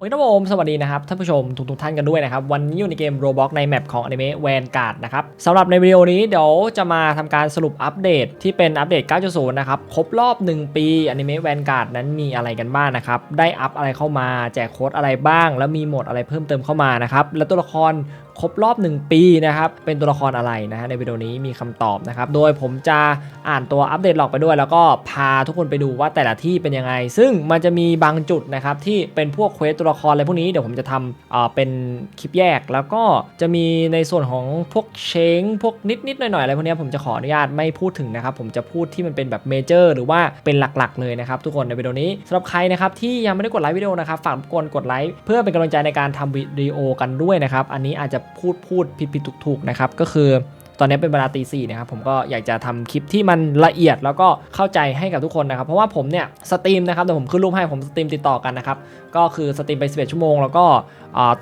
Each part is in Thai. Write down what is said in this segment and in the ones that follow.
โอ้ยนะผมสวัสดีนะครับท่านผู้ชมทุกทุกๆท่านกันด้วยนะครับ วันนี้อยู่ในเกม Roblox ในแมปของ Anime Vanguard นะครับสำหรับในวิดีโอนี้เดี๋ยวจะมาทำการสรุปอัปเดตที่เป็นอัปเดต 9.0 นะครับ ครบรอบ 1 ปี Anime Vanguard นั้นมีอะไรกันบ้างนะครับ ได้อัพอะไรเข้ามา แจกโค้ดอะไรบ้าง แล้วมีโหมดอะไรเพิ่มเติมเข้ามานะครับ และตัวละครครบรอบ 1 ปีนะครับ เป็นตัวละครอะไรนะฮะในวิดีโอนี้มีคำตอบนะครับ โดยผมจะอ่านตัวอัปเดตหลอกไปด้วย แล้วก็พาทุกคนไปดูว่าแต่ละที่เป็นยังไง ซึ่งมันจะมีบางจุดนะครับที่เป็นพวกเควสตัวละครอะไรพวกนี้เดี๋ยวผมจะทำเป็นคลิปแยก แล้วก็จะมีในส่วนของพวกเชงพวกนิดๆหน่อยๆอะไรพวกนี้ผมจะขออนุญาตไม่พูดถึงนะครับผมจะพูดที่มันเป็นแบบเมเจอร์หรือว่าเป็นหลักๆ เลยนะครับ ทุกคนในวิดีโอนี้สำหรับใครนะครับที่ยังไม่ได้กดไลค์วิดีโอนะครับฝากกวนกดไลค์เพื่อเป็นกำลังใจในการทำวิดีโอกันด้วยนะครับอันนี้อาจจะพูดพูดผิดผิดถูกถูกๆนะครับก็คือ ตอนนี้เป็นเวลาตีสี่นะครับผมก็อยากจะทำคลิปที่มันละเอียดแล้วก็เข้าใจให้กับทุกคนนะครับ เพราะว่าผมเนี่ยสตรีมนะครับเดี๋ยวผมขึ้นรูปให้ผมสตรีมติดต่อกันนะครับก็คือสตรีมไป11ชั่วโมงแล้วก็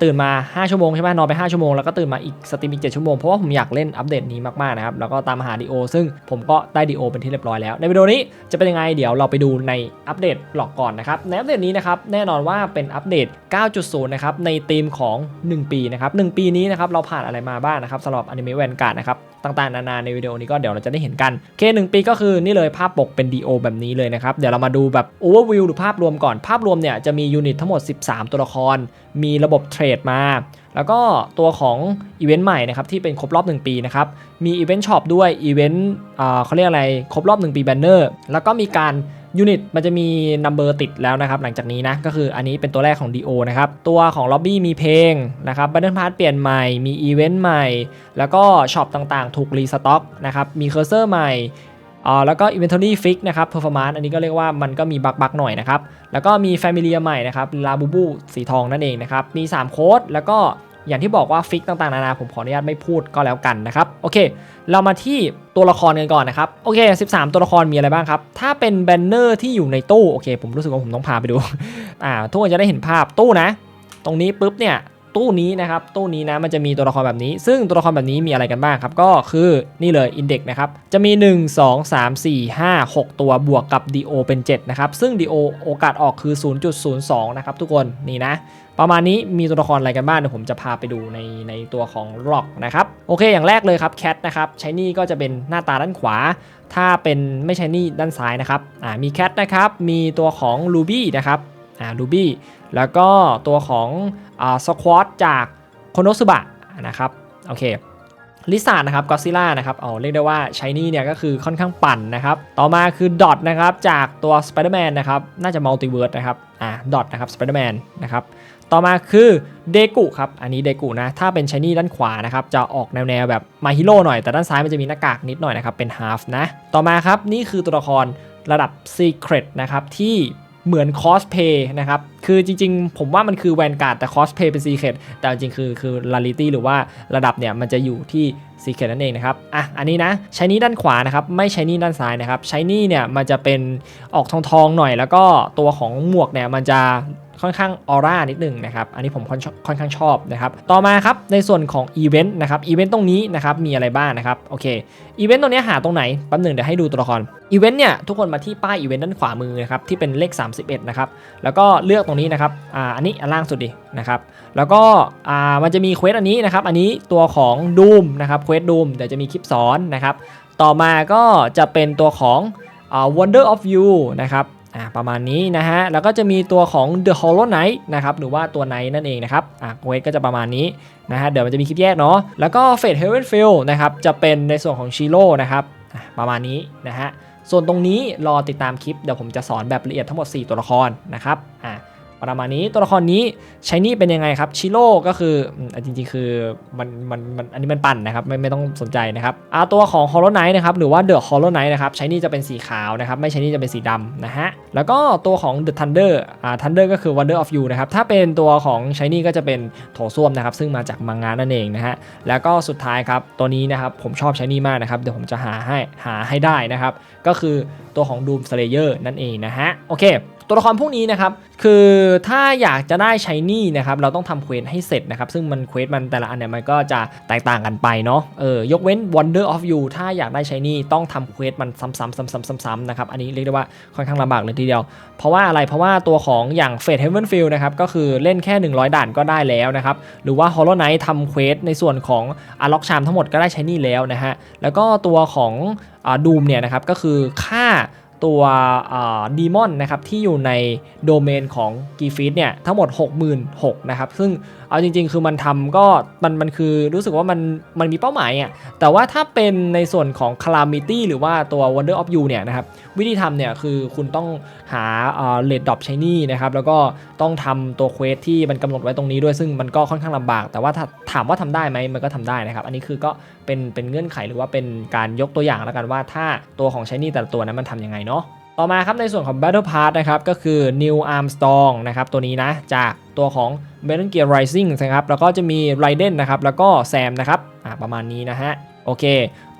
ตื่นมา 5 ชั่วโมงใช่ไหมนอนไป 5 ชั่วโมงแล้วก็ตื่นมาอีกสตรีมอีก 7 ชั่วโมง เพราะว่าผมอยากเล่นอัปเดตนี้มาก ๆ นะครับ แล้วก็ตามหาดีโอซึ่งผมก็ได้ดีโอเป็นที่เรียบร้อยแล้ว ในวิดีโอนี้จะเป็นยังไงเดี๋ยวเราไปดูในอัปเดตหลอกก่อนนะครับ ในอัปเดตนี้นะครับแน่นอนว่าเป็นอัปเดต 9.0 นะครับในธีมของ 1 ปีนะครับ1ปีนี้นะครับเราผ่านอะไรมาบ้างนะครับสำหรับอนิเมะแวนการ์ดนะครับต่างๆ นานาในวิดีโอนี้ก็เดี๋ยวเราจะได้เห็นกันเคหนึ่งปีก็คือนี่เลยภาพปกเป็น DO แบบนี้เลยนะครับ เดี๋ยวเรามาดูแบบ overview หรือภาพรวมก่อน ภาพรวมเนี่ยจะมียูนิตทั้งหมด 13 ตัวละคร มีระบบเทรดมา แล้วก็ตัวของอีเวนต์ใหม่นะครับที่เป็นครบรอบ 1 ปีนะครับ มีอีเวนต์ช็อปด้วยอีเวนต์เขาเรียกอะไรครบรอบ 1 ปีแบนเนอร์แล้วก็มีการ ยูนิตมันจะมีนัมเบอร์ติดแล้วนะครับหลังจากนี้นะก็คืออันนี้เป็นตัวแรกของ DO นะครับตัวของล็อบบี้มีเพลงนะครับบัตเทิลพาร์เปลี่ยนใหม่มีอีเวนต์ใหม่ แล้วก็ช็อปต่างๆ ถูกรีสต็อกนะครับมีเคอร์เซอร์ใหม่อ่าแล้วก็ Inventory Fix นะครับ Performance อันนี้ก็เรียกว่ามันก็มีบักบักหน่อยนะครับ แล้วก็มี Familia ใหม่นะครับลาบูบูสีทองนั่นเองนะครับ มี 3 โค้ดแล้วก็ อย่างที่บอกว่าฟิกต่างๆนานาผมขออนุญาตไม่พูดก็แล้วกันนะครับโอเค เรามาที่ตัวละครกันก่อนนะครับโอเค 13 ตัวละครมีอะไรบ้างครับถ้าเป็นแบนเนอร์ที่อยู่ในตู้โอเค ผมรู้สึกว่าผมต้องพาไปดูอ่าทุกคนจะได้เห็นภาพตู้นะ ตรงนี้ปุ๊บเนี่ยตู้นี้นะครับตู้นี้นะมันจะมีตัวละครแบบนี้ ซึ่งตัวละครแบบนี้มีอะไรกันบ้างครับ ก็คือนี่เลย Index นะครับจะมี 1 2 3 4 5 6 ตัวบวกกับ DO เป็น 7 นะครับ ซึ่ง DO โอกาสออกคือ 0.02 นะครับทุกคนนี่นะ ประมาณนี้มีตัวละครอะไรกันบ้างเดี๋ยวผมจะพาไปดูในในตัวของล็อกนะครับโอเคอย่างแรกเลยครับแคทนะครับใช้นี่ก็จะเป็นหน้าตาด้านขวา ถ้าเป็นไม่ใช่นี่ด้านซ้ายนะครับอ่ามีแคทนะครับมีตัวของ Ruby นะครับอ่า Ruby แล้วก็ตัวของอ่าสควอตจากโคโนสุบะนะครับโอเคลิซ่านะครับก็ซิล่านะครับอ๋อเรียกได้ว่าชายนี่เนี่ยก็คือค่อนข้างปั่นนะครับ ต่อมาคือดอทนะครับจากตัว Spider-Man นนะครับ น่าจะมัลติเวิร์สนะครับ อ่า ดอทนะครับ Spider-Man นะครับ ต่อมาคือเดกุครับ อันนี้เดกุนะ ถ้าเป็นชายนี่ด้านขวานะครับ จะออกแนวแนวแบบมาฮิโร่หน่อย แต่ด้านซ้ายมันจะมีหน้ากากนิดหน่อยนะครับ เป็นฮาฟนะ ต่อมาครับ นี่คือตัวละครระดับ Secret นะครับ ที่เหมือนคอสเพย์นะครับ คือจริงๆ ผมว่ามันคือแวนการ์ดแต่คอสเพย์เป็น Secret แต่จริงๆ คือคือ Rarity หรือว่าระดับเนี่ยมันจะอยู่ที่ Secret นั่นเองนะครับ อะ อันนี้นะใช้นี่ด้านขวานะครับ ไม่ใช้นี่ด้านซ้ายนะครับ ใช้นี่เนี่ยมันจะเป็นออกทองๆหน่อย แล้วก็ตัวของหมวกเนี่ยมันจะ ค่อนข้างออร่านิดหนึงนะครับ อันนี้ผมค่อนค่อนข้างชอบนะครับ ต่อมาครับในส่วนของอีเวนต์นะครับอีเวนต์ตรงนี้นะครับมีอะไรบ้างนะครับโอเคอีเวนต์ตรงนี้หาตรงไหนแป๊บหนึ่งเดี๋ยวให้ดูตัวละครอีเวนต์เนี่ยทุกคนมาที่ป้ายอีเวนต์ด้านขวามือนะครับที่เป็นเลข 31นะครับแล้วก็เลือกตรงนี้นะครับอ่าอันนี้อันล่างสุดดินะครับแล้วก็อ่ามันจะมีเควสอันนี้นะครับอันนี้ตัวของดูมนะครับเควสดูมเดี๋ยวจะมีคลิปสอนนะครับต่อมาก็จะเป็นตัวของอ่า Wonder of You นะครับ อ่าประมาณนี้นะฮะ แล้วก็จะมีตัวของ The Hollow Knight นะครับ หรือว่าตัวไนท์นั่นเองนะครับ อ่าเวทก็จะประมาณนี้นะฮะ เดี๋ยวมันจะมีคลิปแยกเนาะ แล้วก็ Fate Heaven Field นะครับ จะเป็นในส่วนของชิโร่นะครับ ประมาณนี้นะฮะ ส่วนตรงนี้รอติดตามคลิป เดี๋ยวผมจะสอนแบบละเอียดทั้งหมด 4 ตัวละครนะครับ อ่า ประมาณนี้ตัวละครนี้ใช้นี่เป็นยังไงครับชิโร่ก็คือจริงๆคือมันมันมันอันนี้มันปั่นนะครับไม่ไม่ต้องสนใจนะครับอาตัวของ Hollow Knight นะครับหรือว่า The Hollow Knight นะครับใช้นี่จะเป็นสีขาวนะครับไม่ใช้นี่จะเป็นสีดำนะฮะแล้วก็ตัวของ The Thunder อ่า Thunder ก็คือ Wonder of You นะครับถ้าเป็นตัวของใช้นี่ก็จะเป็นโถส้วมนะครับซึ่งมาจากมังงะนั่นเองนะฮะแล้วก็สุดท้ายครับตัวนี้นะครับผมชอบใช้นี่มากนะครับเดี๋ยวผมจะหาให้หาให้ได้นะครับก็คือตัวของ Doom Slayer นั่นเองนะฮะโอเค ตัวละครพวกนี้นะครับคือถ้าอยากจะได้ใช้นี่นะครับเราต้องทำเควสให้เสร็จนะครับซึ่งมันเควสมันแต่ละอันเนี่ยมันก็จะแตกต่างกันไปเนาะเออยกเว้น Wonder of You ถ้าอยากได้ใช้นี่ต้องทำเควสมันซ้ำๆซ้ำๆๆนะครับอันนี้เรียกได้ว่าค่อนข้างลำบากเลยทีเดียว เพราะว่าอะไรเพราะว่าตัวของอย่าง Fate Heaven Field นะครับก็คือเล่นแค่ 100 ด่านก็ได้แล้วนะครับหรือว่า Hollow Knight ทำเควสในส่วนของ Unlock Charm ทั้งหมดก็ได้ใช้นี่แล้วนะฮะแล้วก็ตัวของดูมเนี่ยนะครับก็คือค่า ตัวดีมอนนะครับที่อยู่ในโดเมนของกีฟีดเนี่ยทั้งหมด 66,000นะครับซึ่ง เอาจริง ๆ คือมันทำก็มันมันคือรู้สึกว่ามันมันมีเป้าหมายอะแต่ว่าถ้าเป็นในส่วนของ Calamity หรือว่าตัว Wonder of You เนี่ยนะครับวิธีทำเนี่ยคือคุณต้องหาเลดดอปชนี่นะครับแล้วก็ต้องทำตัวเควสที่มันกำหนดไว้ตรงนี้ด้วยซึ่งมันก็ค่อนข้างลำบาก แต่ว่าถ้าถามว่าทำได้ไหมมันก็ทำได้นะครับ อันนี้คือก็เป็นเป็นเงื่อนไขหรือว่าเป็นการยกตัวอย่างแล้วกันว่าถ้าตัวของชนี่แต่ละตัวนั้นมันทำยังไงเนาะ ต่อมาครับในส่วนของ Battle Pass นะครับก็คือ New Armstrong นะครับตัวนี้นะจากตัวของ Metal Gear Rising นะครับแล้วก็จะมี Raiden นะครับแล้วก็แซมนะครับอ่าประมาณนี้นะฮะ โอเค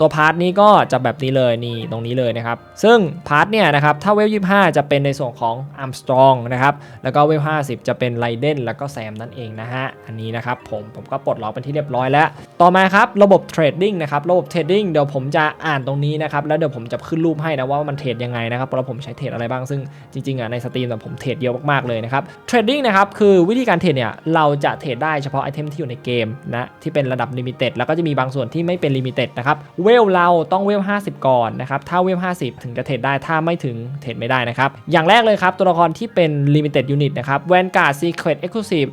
ตัวพาร์ทนี้ก็จะแบบนี้เลยนี่ตรงนี้เลยนะครับ ซึ่งพาร์ทเนี่ยนะครับถ้าเวล25จะเป็นในส่วนของ Armstrong นะครับแล้วก็เวล50จะเป็น Raiden แล้วก็แซมนั่นเองนะฮะอันนี้นะครับผมผมก็ปลดล็อกเป็นที่เรียบร้อยแล้ว ต่อมาครับระบบเทรดดิ้งนะครับระบบเทรดดิ้งเดี๋ยวผมจะอ่านตรงนี้นะครับแล้วเดี๋ยวผมจะขึ้นรูปให้นะว่ามันเทรดยังไงนะครับเพราะผมใช้เทรดอะไรบ้างซึ่งจริงๆอะในสตรีมผมเทรดเยอะมากๆเลยนะครับเทรดดิ้งนะครับคือวิธีการเทรดเนี่ยเราจะเทรดได้เฉพาะไอเทมที่อยู่ในเกมนะที่เป็นระดับลิมิเต็ดแล้วก็จะมีบางส่วนที่ไม่เป็นลิมิเต็ดนะครับ เวลเราต้องเวล 50 ก่อนนะครับ ถ้าเวล 50 ถึงจะเทรดได้ ถ้าไม่ถึงเทรดไม่ได้นะครับ อย่างแรกเลยครับ ตัวละครที่เป็น limited unit นะครับแวนการ์ดซีเครตเอ็กซ์คลูซีฟ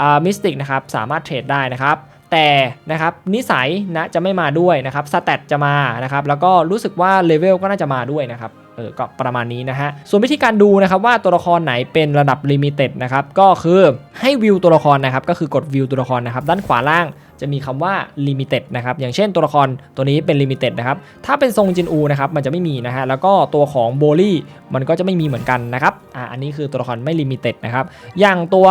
อ่ามิสติกนะครับสามารถเทรดได้นะครับแต่นะครับนิสัยนะจะไม่มาด้วยนะครับสแตทจะมานะครับแล้วก็รู้สึกว่าเลเวลก็น่าจะมาด้วยนะครับเออก็ประมาณนี้นะฮะส่วนวิธีการดูนะครับว่าตัวละครไหนเป็นระดับลิมิเต็ดนะครับก็คือให้วิวตัวละครนะครับก็คือกดวิวตัวละครนะครับด้านขวาล่าง จะมีคำว่า limited นะครับ อย่างเช่นตัวละครตัวนี้เป็น limited นะครับ ถ้าเป็นทรงจินอูนะครับ มันจะไม่มีนะฮะ แล้วก็ตัวของโบลี่มันก็จะไม่มีเหมือนกันนะครับ อ่า อันนี้คือตัวละครไม่ limited นะครับ อย่างตัว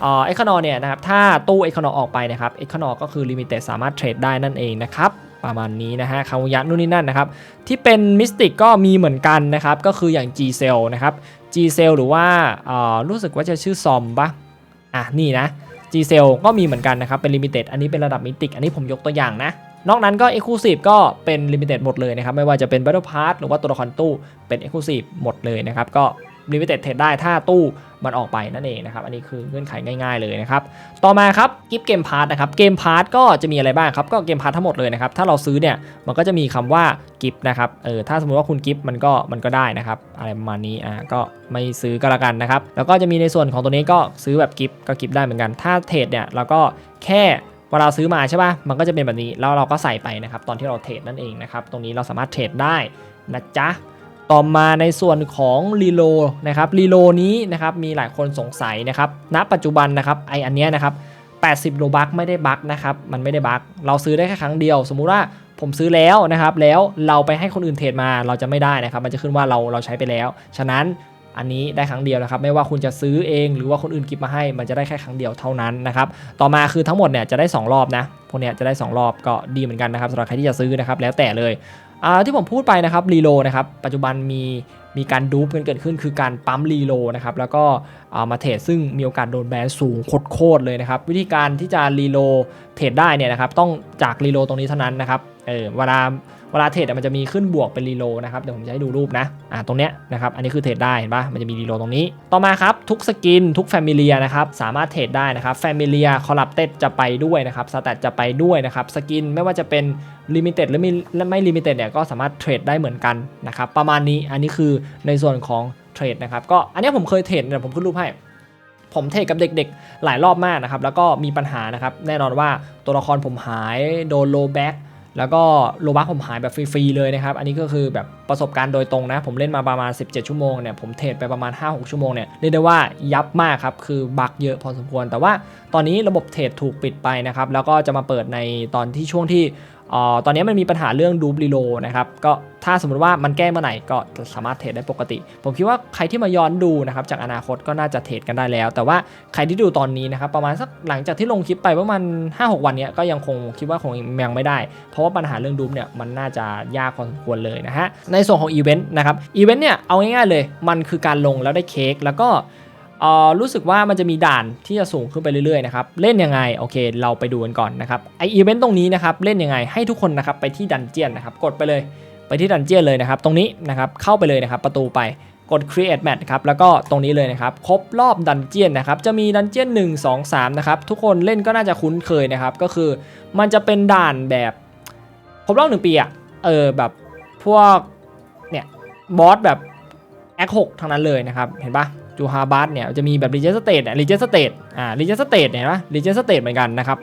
เอ็กคอนอเนี่ยนะครับ ถ้าตู้เอ็กคอนอออกไปนะครับเอ็กคอนอก็คือ limited สามารถเทรดได้นั่นเองนะครับประมาณนี้นะฮะคาวุยะนู่นนี่นั่นนะครับ ที่เป็นมิสติกก็มีเหมือนกันนะครับ ก็คืออย่าง G Cell นะครับ G Cell หรือว่าเอ่อรู้สึกว่าจะชื่อซอมปะอะนี่นะ G Cell ก็มีเหมือนกันนะครับ เป็นลิมิเต็ดอันนี้เป็นระดับมิติกอันนี้ผมยกตัวอย่างนะ นอกนั้นก็ Exclusive ก็เป็นลิมิเต็ดหมดเลยนะครับ ไม่ว่าจะเป็น Battle Pass หรือว่าตัวละครตู้เป็น Exclusive หมดเลยนะครับ ก็ลิมิเต็ดเทรดได้ถ้าตู้ มันออกไปนั่นเองนะครับ อันนี้คือเงื่อนไขง่าย ๆเลยนะครับ ต่อมาครับกิฟเกมพาร์ทนะครับ เกมพาร์ทก็จะมีอะไรบ้างครับ ก็เกมพาร์ททั้งหมดเลยนะครับ ถ้าเราซื้อเนี่ย มันก็จะมีคำว่ากิฟนะครับ เออ ถ้าสมมติว่าคุณกิฟมันก็มันก็ได้นะครับ อะไรประมาณนี้ อ่า ก็ไม่ซื้อก็แล้วกันนะครับ แล้วก็จะมีในส่วนของตัวนี้ก็ซื้อแบบกิฟก็กิฟได้เหมือนกัน ถ้าเทรดเนี่ยเราก็แค่เวลาซื้อมาใช่ป่ะ มันก็จะเป็นแบบนี้ แล้วเราก็ใส่ไปนะครับ ตอนที่เราเทรดนั่นเองนะครับ ตรงนี้เราสามารถเทรดได้นะจ๊ะ ต่อมาในส่วนของรีโลนะครับรีโลนี้นะครับมีหลายคนสงสัยนะครับณปัจจุบันนะครับไออันเนี้ยนะครับ80โลบักไม่ได้บักนะครับมันไม่ได้บักเราซื้อได้แค่ครั้งเดียว สมมุติว่าผมซื้อแล้วนะครับแล้วเราไปให้คนอื่นเทรดมาเราจะไม่ได้นะครับ มันจะขึ้นว่าเราเราใช้ไปแล้ว ฉะนั้น อันนี้ได้ครั้งเดียวนะครับ ไม่ว่าคุณจะซื้อเองหรือว่าคนอื่นกิฟมาให้ มันจะได้แค่ครั้งเดียวเท่านั้นนะครับ ต่อมาคือทั้งหมดเนี่ยจะได้ 2 รอบนะพวกเนี้ยจะได้ 2 รอบก็ดีเหมือนกันนะครับสำหรับใครที่จะซื้อนะครับแล้วแต่เลยอ่าที่ผมพูดไปนะครับรีโลนะครับปัจจุบันมีมีการดูปกันเกิดขึ้นคือการปั๊มรีโลนะครับแล้วก็เอามาเทรดซึ่งมีโอกาสโดนแบนสูงโคตรเลยนะครับ วิธีการที่จะรีโลเทรดได้เนี่ยนะครับต้องจากรีโลตรงนี้เท่านั้นนะครับเออเวลา เวลาเทรดมันจะมีขึ้นบวกเป็นรีโลนะครับเดี๋ยวผมจะให้ดูรูปนะอ่าตรงเนี้ยนะครับอันนี้คือเทรดได้เห็นปะมันจะมีรีโลตรงนี้ ต่อมาครับทุกสกินทุกแฟมิเลียนะครับสามารถเทรดได้นะครับแฟมิเลียคอลับเต็ดจะไปด้วยนะครับสแตทจะไปด้วยนะครับสกินไม่ว่าจะเป็นลิมิเต็ดหรือไม่ละไม่ลิมิเต็ดเนี่ยก็สามารถเทรดได้เหมือนกันนะครับประมาณนี้อันนี้คือในส่วนของเทรดนะครับก็อันนี้ผมเคยเทรดเนี่ยผมขึ้นรูปให้ผมเทรดกับเด็กๆ หลายรอบมากนะครับ แล้วก็มีปัญหานะครับ แน่นอนว่าตัวละครผมหายโดนโลแบ็ก แล้วก็โลบักผมหายแบบฟรีๆเลยนะครับ อันนี้ก็คือแบบประสบการณ์โดยตรงนะ ผมเล่นมาประมาณ 17 ชั่วโมงเนี่ย ผมเทรดไปประมาณ 5-6 ชั่วโมงเนี่ย เรียกได้ว่ายับมากครับ คือบักเยอะพอสมควร แต่ว่าตอนนี้ระบบเทรดถูกปิดไปนะครับ แล้วก็จะมาเปิดในตอนที่ช่วงที่ ออตอนนี้มันมีปัญหาเรื่องดูบลีโลนะครับก็ถ้าสมมติว่ามันแก้เมื่อไหร่ก็สามารถเทรดได้ปกติ ผมคิดว่าใครที่มาย้อนดูนะครับจากอนาคตก็น่าจะเทรดกันได้แล้ว แต่ว่าใครที่ดูตอนนี้นะครับประมาณสักหลังจากที่ลงคลิปไปประมาณ5-6 วันนี้ก็ยังคงคิดว่าคงยังไม่ได้ เพราะว่าปัญหาเรื่องดูมเนี่ยมันน่าจะยากพอสมควรเลยนะฮะในส่วนของอีเวนต์นะครับอีเวนต์เนี่ยเอาง่ายๆเลย มันคือการลงแล้วได้เค้กแล้วก็ เอ่อรู้สึกว่ามันจะมีด่านที่จะสูงขึ้นไปเรื่อยๆนะครับเล่นยังไงโอเค เราไปดูกันก่อนนะครับไออีเวนต์ตรงนี้นะครับเล่นยังไงให้ทุกคนนะครับไปที่ดันเจียนนะครับกดไปเลยไปที่ดันเจียนเลยนะครับตรงนี้นะครับเข้าไปเลยนะครับประตูไปกด create match ครับแล้วก็ตรงนี้เลยนะครับครบรอบดันเจียนนะครับจะมีดันเจียน1 2 3นะครับทุกคนเล่นก็น่าจะคุ้นเคยนะครับก็คือมันจะเป็นด่านแบบครบรอบหนึ่งปีอะเออแบบพวกเนี่ยบอสแบบแอคหกทั้งนั้นเลยนะครับเห็นปะ จูฮาบัสเนี่ยจะมีแบบรีเจนสเตทรีเจนสเตทอ่ารีเจนสเตทเห็นะรีเจนสเตทเหมือนกันนะครับ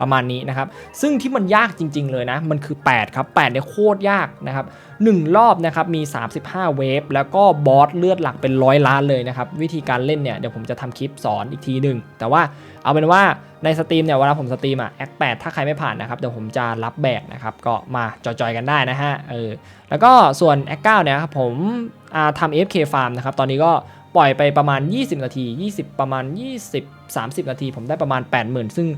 ประมาณนี้นะครับ ซึ่งที่มันยากจริง ๆ เลยนะ มันคือ 8 ครับ 8เนี่ยโคตรยากนะครับ 1 รอบนะครับ มี 35 เวฟ แล้วก็บอสเลือดหลักเป็นร้อยล้านเลยนะครับ วิธีการเล่นเนี่ย เดี๋ยวผมจะทำคลิปสอนอีกทีหนึ่ง แต่ว่าเอาเป็นว่าในสตรีมเนี่ย เวลาผมสตรีมอะแอค8ถ้าใครไม่ผ่านนะครับ เดี๋ยวผมจะรับแบกนะครับ ก็มาจอยๆกันได้นะฮะ เออ แล้วก็ส่วนแอค9เนี่ยครับผมอ่าทำ AFK farm นะครับ ตอนนี้ก็ ปล่อยไปประมาณ 20 นาที 20 ประมาณ 20 30 นาที ผมได้ประมาณ 80,000 ซึ่ง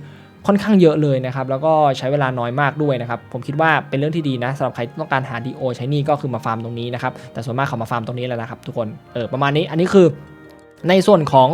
ค่อนข้างเยอะเลยนะครับ แล้วก็ใช้เวลาน้อยมากด้วยนะครับ ผมคิดว่าเป็นเรื่องที่ดีนะสำหรับใครต้องการหา DO ใช้นี่ก็คือมาฟาร์มตรงนี้นะครับ แต่ส่วนมากเขามาฟาร์มตรงนี้แล้วนะครับทุกคน เออประมาณนี้ อันนี้คือในส่วนของ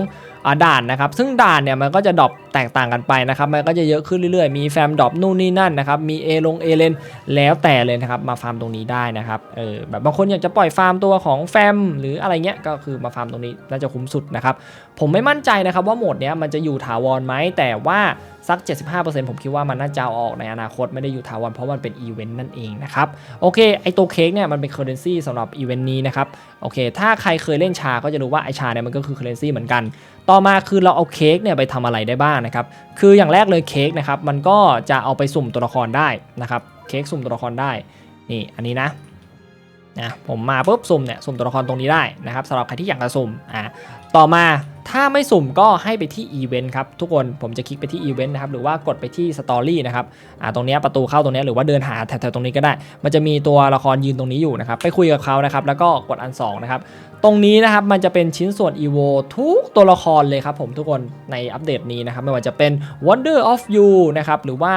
ด่านนะครับ ซึ่งด่านเนี่ยมันก็จะดรอปแตกต่างกันไปนะครับ มันก็จะเยอะขึ้นเรื่อยๆ มีแฟมดรอปนู่นนี่นั่นนะครับ มีเอลงเอเลนแล้วแต่เลยนะครับ มาฟาร์มตรงนี้ได้นะครับ เออ แบบบางคนอยากจะปล่อยฟาร์มตัวของแฟมหรืออะไรเงี้ย ก็คือมาฟาร์มตรงนี้น่าจะคุ้มสุดนะครับ ผมไม่มั่นใจนะครับว่าโหมดเนี้ยมันจะอยู่ถาวรไหม แต่ว่าสัก 75%ผมคิดว่ามันน่าจะอออกในอนาคตไม่ได้อยู่ถาวรเพราะมันเป็นอีเวนต์นั่นเองนะครับ โอเค ไอตัวเค้กเนี่ยมันเป็นเคอร์เรนซีสำหรับอีเวนต์นี้นะครับ โอเค ถ้าใครเคยเล่นชาก็จะรู้ว่าไอชาเนี่ยมันก็คือเคอร์เรนซีเหมือนกันต่อมาคือเราเอาเค้กเนี่ยไปทำอะไรได้บ้างนะครับ คืออย่างแรกเลยเค้กนะครับ มันก็จะเอาไปสุ่มตัวละครได้นะครับ เค้กสุ่มตัวละครได้ นี่อันนี้นะนะผมมาปุ๊บสุ่มเนี่ยสุ่มตัวละครตรงนี้ได้นะครับสำหรับใครที่อยากจะสุ่มอ่าต่อมา ถ้าไม่สุ่มก็ให้ไปที่อีเวนต์ครับทุกคนผมจะคลิกไปที่อีเวนต์นะครับหรือว่ากดไปที่สตอรี่นะครับอ่าตรงนี้ประตูเข้าตรงนี้หรือว่าเดินหาแถวๆตรงนี้ก็ได้ มันจะมีตัวละครยืนตรงนี้อยู่นะครับไปคุยกับเขานะครับแล้วก็กดอันสองนะครับตรงนี้นะครับมันจะเป็นชิ้นส่วน EVO ทุกตัวละครเลยครับผมทุกคนในอัปเดตนี้นะครับไม่ว่าจะเป็น Wonder of You นะครับหรือว่า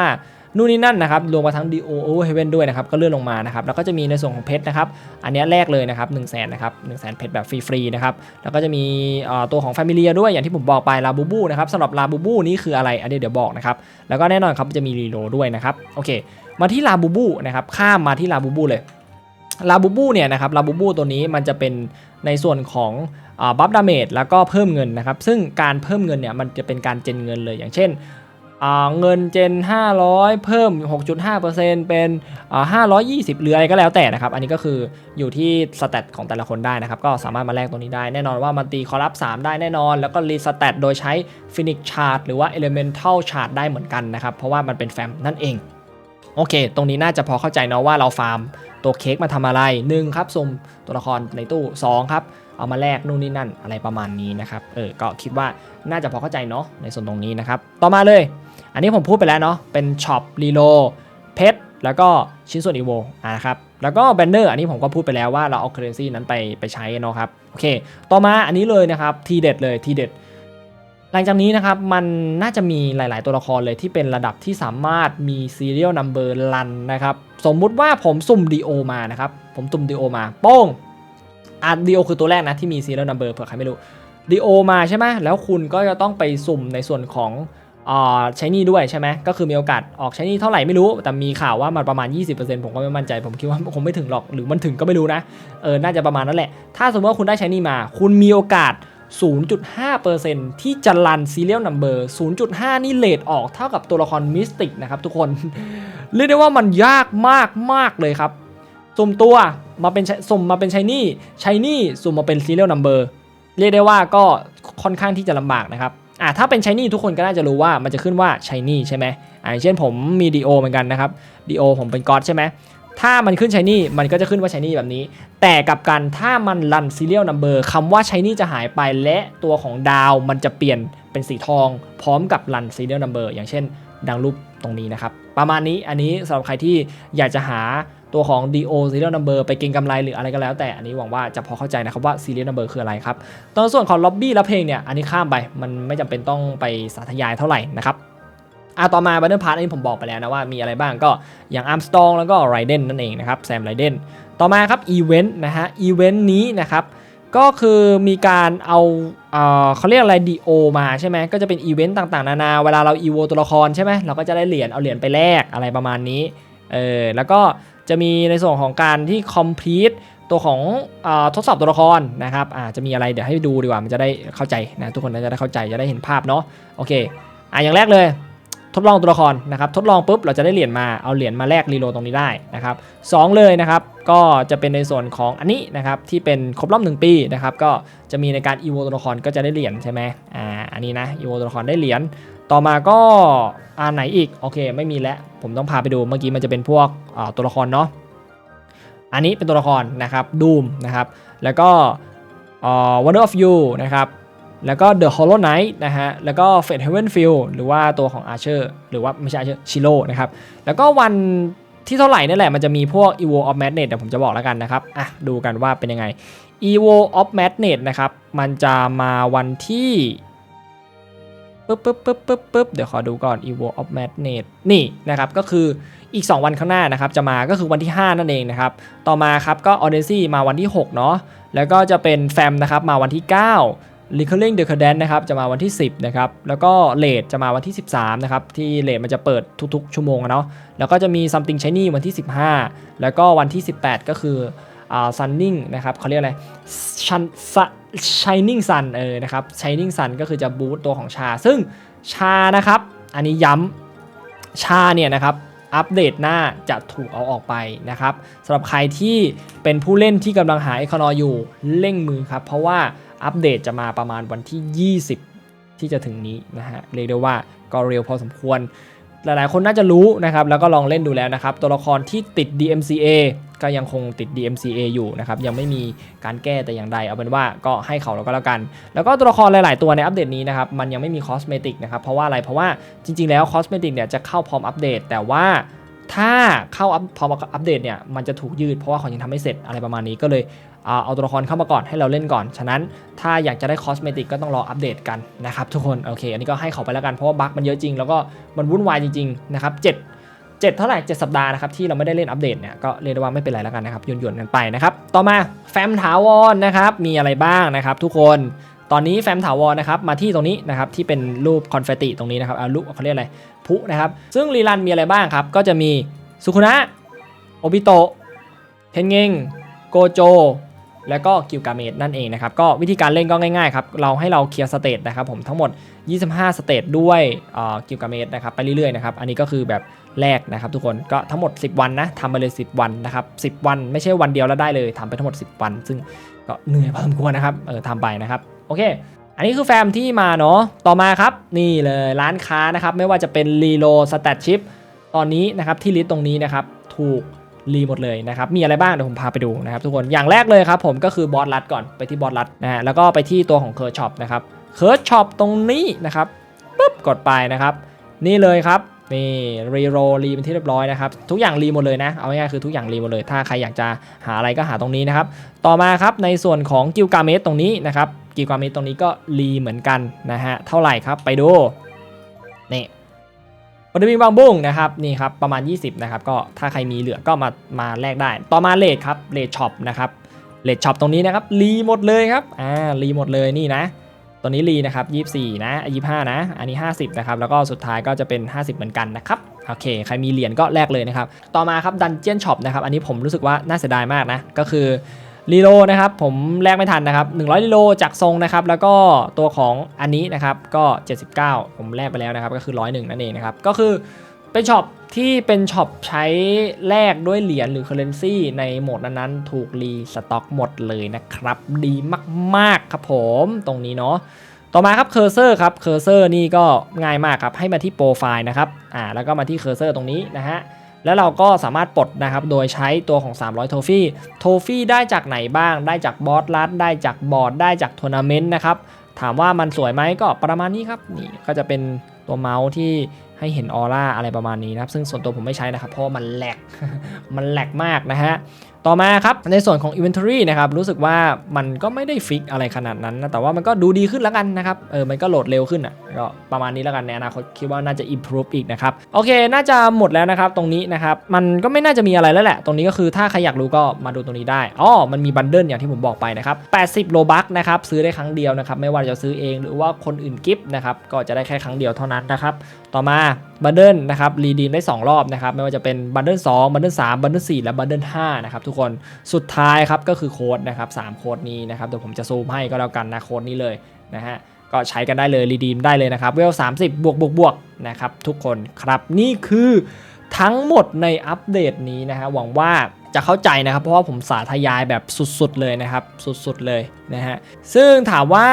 นู่นนี่นั่นนะครับรวมมาทั้ง DO Over Heaven ด้วยนะครับก็เลื่อนลงมานะครับแล้วก็จะมีในส่วนของเพชรนะครับอันนี้แรกเลยนะครับ1 0 0 0 0แสนนะครับ1 0 0 0 0แสนเพชรแบบฟรีๆนะครับแล้วก็จะมีตัวของ Familia ด้วยอย่างที่ผมบอกไปลาบูบูนะครับสำหรับลาบูบูนี่คืออะไรอันนี้เดี๋ยวบอกนะครับแล้วก็แน่นอนครับจะมีรีโลด้วยนะครับโอเค มาที่ลาบูบูนะครับข้ามมาที่ลาบูบูเลยลาบูบูเนี่ยนะครับลาบูบูตัวนี้มันจะเป็นในส่วนของบัฟดาเมจแล้วก็เพิ่มเงินนะครับซึ่งการเพิ่มเงินเนี่ยมันจะเป็นการเจนเงินเลยอย่างเช่น เงินเจน 500 เพิ่ม 6.5%เป็น 520 หรืออะไรก็แล้วแต่นะครับ อันนี้ก็คืออยู่ที่สเตตของแต่ละคนได้นะครับ ก็สามารถมาแลกตรงนี้ได้ แน่นอนว่ามันตีคอรับ3ได้แน่นอน แล้วก็รีสเตตโดยใช้ Phoenix Chart หรือว่า Elemental Chart ได้เหมือนกันนะครับ เพราะว่ามันเป็นแฟมนั่นเองโอเค ตรงนี้น่าจะพอเข้าใจเนาะว่าเราฟาร์มตัวเค้กมาทำอะไร 1 ครับสุ่มตัวละครในตู้ 2 ครับ เอามาแลกนู่นนี่นั่นอะไรประมาณนี้นะครับ เออ ก็คิดว่าน่าจะพอเข้าใจเนาะในส่วนตรงนี้นะครับ ต่อมาเลย อันนี้ผมพูดไปแล้วเนาะเป็นช็อปรีโลเพชรแล้วก็ชิ้นส่วนอีโวนะครับแล้วก็แบนเนอร์อันนี้ผมก็พูดไปแล้วว่าเราเอาเคอร์เรนซีนั้นไปไปใช้เนาะครับโอเค ต่อมาอันนี้เลยนะครับทีเด็ดเลยทีเด็ดหลังจากนี้นะครับมันน่าจะมีหลาย ๆ ตัวละครเลยที่เป็นระดับที่สามารถมี serial number รันนะครับสมมุติว่าผมสุ่ม DO มานะครับผมสุ่ม DO มาโป้งอะ DO คือตัวแรกนะที่มี serial number เผื่อใครไม่รู้ DO มาใช่ไหมแล้วคุณก็จะต้องไปสุ่มในส่วนของ ใช้นี่ด้วยใช่ไหมก็คือมีโอกาสออกใช้นี่เท่าไหร่ไม่รู้ แต่มีข่าวว่ามันประมาณ 20%ผมก็ไม่มั่นใจ ผมคิดว่าคงไม่ถึงหรอกหรือมันถึงก็ไม่รู้นะเออน่าจะประมาณนั้นแหละ ถ้าสมมติว่าคุณได้ใช้นี่มา คุณมีโอกาส 0.5%ที่จะรัน serial number 0.5 นี่เลทออกเท่ากับตัวละครมิสติกนะครับทุกคน เรียกได้ว่ามันยากมากมากเลยครับสุ่มตัวมาเป็นสุ่มมาเป็นชายนี่ชายนี่สุ่มมาเป็น serial number เรียกได้ว่าก็ค่อนข้างที่จะลำบากนะครับ อะถ้าเป็นชายนี่ทุกคนก็น่าจะรู้ว่ามันจะขึ้นว่าชายนี่ใช่ไหมอ่าเช่นผมมีดีโอเหมือนกันนะครับดีโอผมเป็นก๊อตใช่ไหมถ้ามันขึ้นชายนี่มันก็จะขึ้นว่าชายนี่แบบนี้ แต่กับกันถ้ามันรัน serial number คำว่าชายนี่จะหายไปและตัวของดาวมันจะเปลี่ยนเป็นสีทอง พร้อมกับรัน serial number อย่างเช่นดังรูปตรงนี้นะครับ ประมาณนี้อันนี้สำหรับใครที่อยากจะหา ตัวของ DO serial number ไปเก็งกำไรหรืออะไรก็แล้ว แต่อันนี้หวังว่าจะพอเข้าใจนะครับว่า serial number คืออะไรครับตอนส่วนของ lobby และเพลงเนี่ยอันนี้ข้ามไปมันไม่จำเป็นต้องไปสาธยายเท่าไหร่นะครับอะต่อมาบันเดอร์พาร์ทอันนี้ผมบอกไปแล้วนะว่ามีอะไรบ้างก็อย่างอาร์มสตองแล้วก็ไรเดนนั่นเองนะครับแซมไรเดนต่อมาครับอีเวนต์นะฮะอีเวนต์นี้นะครับก็คือมีการเอาเอ่อเขาเรียกอะไร DO มาใช่ไหมก็จะเป็นอีเวนต์ต่างๆ นานา เวลาเราอีโวตัวละครใช่ไหมเราก็จะได้เหรียญเอาเหรียญไปแลกอะไรประมาณนี้เออแล้วก็ จะมีในส่วนของการที่ complete ตัวของอทดสอบตัวละครนะครับอาจะมีอะไรเดี๋ยวให้ดูดีกว่ามันจะได้เข้าใจนะทุกคนน่าจะได้เข้าใจจะได้เห็นภาพเนาะโอเคอะอย่างแรกเลยทดลองตัวละครนะครับทดลองปุ๊บเราจะได้เหรียญมาเอาเหรียญมาแลกรีโลตรงนี้ได้นะครับสองเลยนะครับก็จะเป็นในส่วนของอันนี้นะครับที่เป็นครบรอบ1ปีนะครับก็จะมีในการอีโวตัวละครก็จะได้เหรียญใช่ไหมอ่าอันนี้นะอีโวตัวละครได้เหรียญ ต่อมาก็อันไหนอีก โอเค ไม่มีแล้ว ผมต้องพาไปดูเมื่อกี้มันจะเป็นพวกตัวละครเนาะอันนี้เป็นตัวละครนะครับดูมนะครับ แล้วก็อ่า Wonder of You นะครับ แล้วก็ The Hollow Knight นะฮะ แล้วก็ Fate Heaven Field หรือว่าตัวของ Archer หรือว่าไม่ใช่ Archer ชิโร่นะครับ แล้วก็วันที่เท่าไหร่นี่แหละมันจะมีพวก Evo of Madness เดี๋ยวผมจะบอกแล้วกันนะครับ อะ ดูกันว่าเป็นยังไง Evo of Madness นะครับ มันจะมาวันที่ ปึ๊บปึ๊บปึ๊บปึ๊บปึ๊บเดี๋ยวขอดูก่อน Evo of Madness นี่นะครับก็คืออีก 2 วันข้างหน้านะครับจะมาก็คือวันที่ 5 นั่นเองนะครับต่อมาครับก็ Odyssey มาวันที่ 6 เนาะแล้วก็จะเป็นแฟมนะครับมาวันที่ 9 Recurring Decadence นะครับจะมาวันที่ 10นะครับแล้วก็เลทจะมาวันที่ 13นะครับที่เลทมันจะเปิดทุกๆ ชั่วโมงเนาะแล้วก็จะมี Something Shiny วันที่ 15 แล้วก็วันที่ 18 ก็คืออ่า Sunning นะครับเขาเรียกอะไร Sun Shining Sun เออนะครับ Shining Sun ก็คือจะบูตตัวของชา ซึ่งชานะครับ อันนี้ย้ำชาเนี่ยนะครับอัปเดตหน้าจะถูกเอาออกไปนะครับสำหรับใครที่เป็นผู้เล่นที่กำลังหาไอคอนออยู่เร่งมือครับ เพราะว่าอัปเดตจะมาประมาณวันที่ 20 ที่จะถึงนี้นะฮะเรียกได้ว่าก็เร็วพอสมควร หลายๆคนน่าจะรู้นะครับ แล้วก็ลองเล่นดูแล้วนะครับ ตัวละครที่ติด DMCA ก็ยังคงติด DMCA อยู่นะครับยังไม่มีการแก้แต่อย่างใดเอาเป็นว่าก็ให้เขาแล้วก็แล้วกัน แล้วก็ตัวละครหลาย ๆ ตัวในอัปเดตนี้นะครับมันยังไม่มีคอสเมติกนะครับเพราะว่าอะไรเพราะว่าจริง ๆ แล้วคอสเมติกเนี่ยจะเข้าพร้อมอัปเดต แต่ว่าถ้าเข้าอัพพร้อมอัปเดตเนี่ยมันจะถูกยืดเพราะว่าเขายังทำไม่เสร็จอะไรประมาณนี้ก็เลยเอาเอาตัวละครเข้ามาก่อนให้เราเล่นก่อน ฉะนั้นถ้าอยากจะได้คอสเมติกก็ต้องรออัปเดตกันนะครับทุกคน โอเค อันนี้ก็ให้เขาไปแล้วกันเพราะว่าบั๊กมันเยอะจริง แล้วก็มันวุ่นวายจริง ๆ นะครับ7 7 เท่าไหร่ 7 สัปดาห์นะครับที่เราไม่ได้เล่นอัปเดตเนี่ยก็เรียกว่าไม่เป็นไรแล้วกันนะครับหย่นๆกันไปนะครับต่อมาแฟมถาวรนะครับมีอะไรบ้างนะครับทุกคนตอนนี้แฟมถาวรนะครับมาที่ตรงนี้นะครับที่เป็นรูปคอนเฟติตรงนี้นะครับเอารูปเขาเรียกอะไรพุนะครับซึ่งรีรันมีอะไรบ้างครับก็จะมีสุคุนะโอบิโตะเทนเงงโกโจแล้วก็กิลกาเมดนั่นเองนะครับก็วิธีการเล่นก็ง่ายๆครับเราให้เราเคลียร์สเตตนะครับผมทั้งหมด 25 สเตตด้วยกิลกาเมดนะครับไปเรื่อยๆนะครับอันนี้ก็คือแบบ แรกนะครับทุกคนก็ทั้งหมด 10 วันนะทำไปเลย 10 วันนะครับ10 วันไม่ใช่วันเดียวแล้วได้เลยทำไปทั้งหมด 10 วัน ซึ่งก็เหนื่อยพอสมควรนะครับเออทำไปนะครับโอเค อันนี้คือแฟมที่มาเนาะต่อมาครับนี่เลยร้านค้านะครับไม่ว่าจะเป็นรีโลสแตทชิปตอนนี้นะครับที่ลิสต์ตรงนี้นะครับถูกรีหมดเลยนะครับ มีอะไรบ้างเดี๋ยวผมพาไปดูนะครับทุกคน อย่างแรกเลยครับผมก็คือบอสรัดก่อนไปที่บอสรัดนะฮะ แล้วก็ไปที่ตัวของเคอร์ช็อปนะครับ เคอร์ช็อปตรงนี้นะครับปุ๊บกดไปนะครับ นี่เลยครับ นี่รีโรรีเป็นที่เรียบร้อยนะครับ ทุกอย่างรีหมดเลยนะ เอาง่ายๆคือทุกอย่างรีหมดเลย ถ้าใครอยากจะหาอะไรก็หาตรงนี้นะครับ ต่อมาครับในส่วนของกิลกาเมสตรงนี้นะครับ กิลกาเมสตรงนี้ก็รีเหมือนกันนะฮะ เท่าไหร่ครับ ไปดู นี่วันนี้มีบางบุ้งนะครับนี่ครับประมาณ 20นะครับก็ถ้าใครมีเหลือก็มามาแลกได้ ต่อมาเลทครับเลทช็อปนะครับเลทช็อปตรงนี้นะครับรีหมดเลยครับอ่ารีหมดเลยนี่นะ ตัวนี้รีนะครับ24 นะ25 นะ อันนี้ 50 นะครับ แล้วก็สุดท้ายก็จะเป็น 50 เหมือนกันนะครับ โอเค ใครมีเหรียญก็แลกเลยนะครับ ต่อมาครับดันเจียนช็อปนะครับ อันนี้ผมรู้สึกว่าน่าเสียดายมากนะ ก็คือรีโลนะครับ ผมแลกไม่ทันนะครับ 100รีโลจากทรงนะครับ แล้วก็ตัวของอันนี้นะครับ ก็ 79 ผมแลกไปแล้วนะครับ ก็คือ 101 นั่นเองนะครับ ก็คือเป็นช็อป ที่เป็นช็อปใช้แลกด้วยเหรียญหรือเคอร์เรนซีในโหมดนั้นๆ ถูกรีสต็อกหมดเลยนะครับ ดีมากๆครับผมตรงนี้เนาะต่อมาครับเคอร์เซอร์ครับเคอร์เซอร์นี่ก็ง่ายมากครับให้มาที่โปรไฟล์นะครับอ่าแล้วก็มาที่เคอร์เซอร์ตรงนี้นะฮะแล้วเราก็สามารถปลดนะครับโดยใช้ตัวของ 300 โทฟี่ โทฟี่ได้จากไหนบ้าง ได้จากบอสลัดได้จากบอร์ดได้จากทัวร์นาเมนต์นะครับถามว่ามันสวยไหมก็ประมาณนี้ครับนี่ก็จะเป็น ตัวเมาส์ที่ให้เห็นออร่าอะไรประมาณนี้นะครับ ซึ่งส่วนตัวผมไม่ใช้นะครับ เพราะมันแหลก มันแหลกมากนะฮะ ต่อมาครับ ในส่วนของ Inventory นะครับ รู้สึกว่ามันก็ไม่ได้ฟิกอะไรขนาดนั้นนะ แต่ว่ามันก็ดูดีขึ้นแล้วกันนะครับ เออ มันก็โหลดเร็วขึ้นอะ ก็ประมาณนี้แล้วกันในอนาคตคิดว่าน่าจะ improve อีกนะครับ โอเค น่าจะหมดแล้วนะครับ ตรงนี้นะครับ มันก็ไม่น่าจะมีอะไรแล้วแหละ ตรงนี้ก็คือถ้าใครอยากรู้ก็มาดูตรงนี้ได้ อ๋อ มันมีบันเดิลอย่างที่ผมบอกไปนะครับ 80 โลบัคนะครับ ซื้อได้ครั้งเดียวนะครับ ไม่ว่าจะซื้อเองหรือว่าคนอื่นกิฟต์นะครับ ก็จะได้แค่ครั้งเดียวเท่านั้นนะครับ ต่อมาบันเดิลนะครับ รีดีมได้สองรอบนะครับ ไม่ว่าจะเป็นบันเดิล2บันเดิล3บันเดิล4และบันเดิล5นะครับทุกคนสุดท้ายครับก็คือโค้ดนะครับสามโค้ดนี้นะครับเดี๋ยวผมจะซูมให้ก็แล้วกันนะโค้ดนี้เลยนะฮะก็ใช้กันได้เลยรีดีมได้เลยนะครับเวล30 บวกบวกบวกนะครับทุกคนครับนี่คือทั้งหมดในอัปเดตนี้นะฮะหวังว่า จะเข้าใจนะครับ เพราะว่าผมสาธยายแบบสุดๆเลยนะครับ สุดๆเลยนะฮะซึ่งถามว่า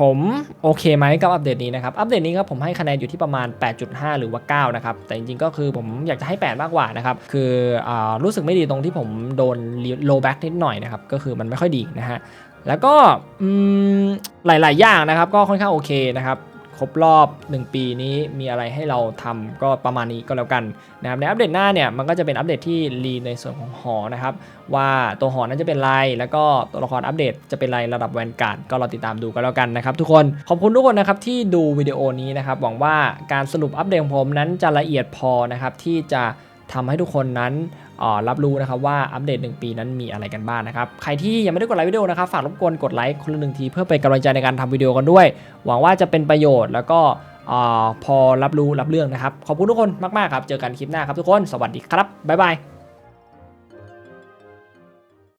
ผมโอเคไหมกับอัปเดตนี้นะครับอัปเดตนี้ครับผมให้คะแนนอยู่ที่ประมาณ 8.5 หรือว่า 9 นะครับ แต่จริงๆก็คือผมอยากจะให้ 8 มากกว่านะครับ คืออารู้สึกไม่ดีตรงที่ผมโดนโลแบ็กนิดหน่อยนะครับ ก็คือมันไม่ค่อยดีนะฮะแล้วก็อืมหลายๆ อย่างนะครับ ก็ค่อนข้างโอเคนะครับ ครบรอบ 1 ปีนี้มีอะไรให้เราทำก็ประมาณนี้ก็แล้วกันนะครับในอัปเดตหน้าเนี่ยมันก็จะเป็นอัปเดตที่รีในส่วนของหอนะครับว่าตัวหอนั้นจะเป็นไรแล้วก็ตัวละครอัปเดตจะเป็นไรระดับแวนการ์ดก็รอติดตามดูก็แล้วกันนะครับทุกคนขอบคุณทุกคนนะครับที่ดูวิดีโอนี้นะครับหวังว่าการสรุปอัปเดตของผมนั้นจะละเอียดพอนะครับที่จะทำให้ทุกคนนั้น รับรู้นะครับว่าอัปเดต 1 ปีนั้นมีอะไรกันบ้างนะครับ ใครที่ยังไม่ได้กดไลค์วิดีโอนะครับ ฝากรบกวนกดไลค์คนละหนึ่งทีเพื่อเป็นกำลังใจในการทำวิดีโอกันด้วย หวังว่าจะเป็นประโยชน์แล้วก็อพอรับรู้รับเรื่องนะครับ ขอบคุณทุกคนมากๆครับ เจอกันคลิปหน้าครับทุกคน สวัสดีครับ บ๊ายบาย